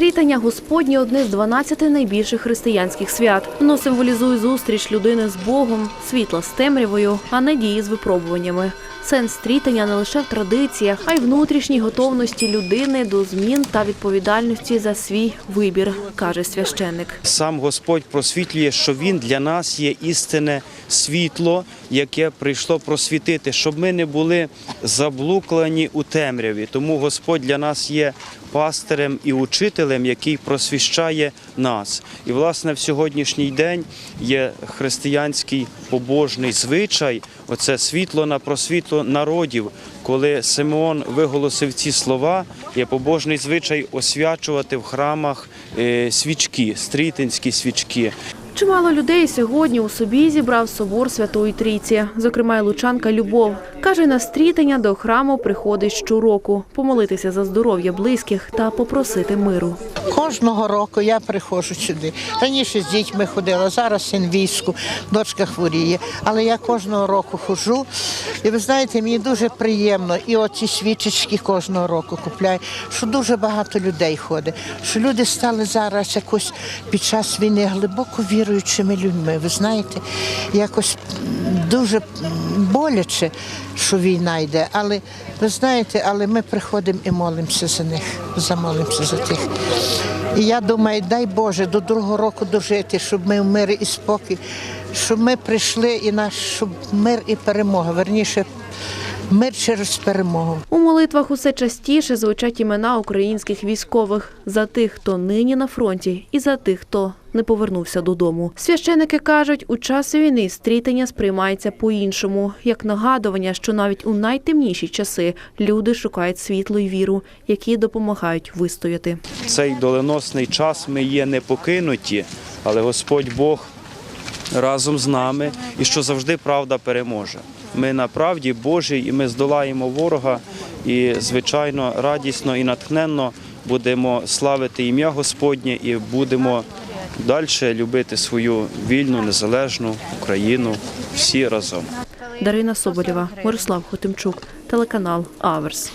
Стрітання Господнє одне з 12 найбільших християнських свят. Воно символізує зустріч людини з Богом, світла з темрявою, а надії з випробуваннями. Сенс стрітання не лише в традиціях, а й внутрішній готовності людини до змін та відповідальності за свій вибір, каже священник. Сам Господь просвітлює, що Він для нас є істинне світло, яке прийшло просвітити, щоб ми не були заблуклені у темряві. Тому Господь для нас є пастирем і учителем, який просвіщає нас. І, власне, в сьогоднішній день є християнський побожний звичай, оце світло на просвітло народів. Коли Симеон виголосив ці слова, є побожний звичай освячувати в храмах е, свічки, стрітинські свічки. Чимало людей сьогодні у собі зібрав собор Святої Трійці, зокрема й лучанка Любов. Каже, на стрітання до храму приходить щороку помолитися за здоров'я близьких та попросити миру. Кожного року я приходжу сюди. Раніше з дітьми ходила, зараз син війську, дочка хворіє. Але я кожного року ходжу. І ви знаєте, мені дуже приємно. І оці свічечки кожного року купляю, що дуже багато людей ходить. Що люди стали зараз якось під час війни глибоко віруючими людьми. Ви знаєте, якось дуже боляче, що війна йде. Але ви знаєте, але ми приходимо і молимося за них, замолимося за тих. І я думаю, дай Боже до другого року дожити, щоб ми в мирі і спокій, щоб ми прийшли і наш щоб мир і перемога. Верніше, мир через перемогу. У молитвах усе частіше звучать імена українських військових за тих, хто нині на фронті, і за тих, хто не повернувся додому. Священики кажуть, у час війни стрітання сприймається по-іншому, як нагадування, що навіть у найтемніші часи люди шукають світло й віру, які допомагають вистояти. цей доленосний час ми є не покинуті, але Господь Бог разом з нами і що завжди правда переможе. Ми на правді Божій і ми здолаємо ворога і, звичайно, радісно і натхненно будемо славити ім'я Господнє і будемо далі любити свою вільну, незалежну Україну всі разом. Дарина Соболєва, Мирослав Хотимчук, телеканал Аверс.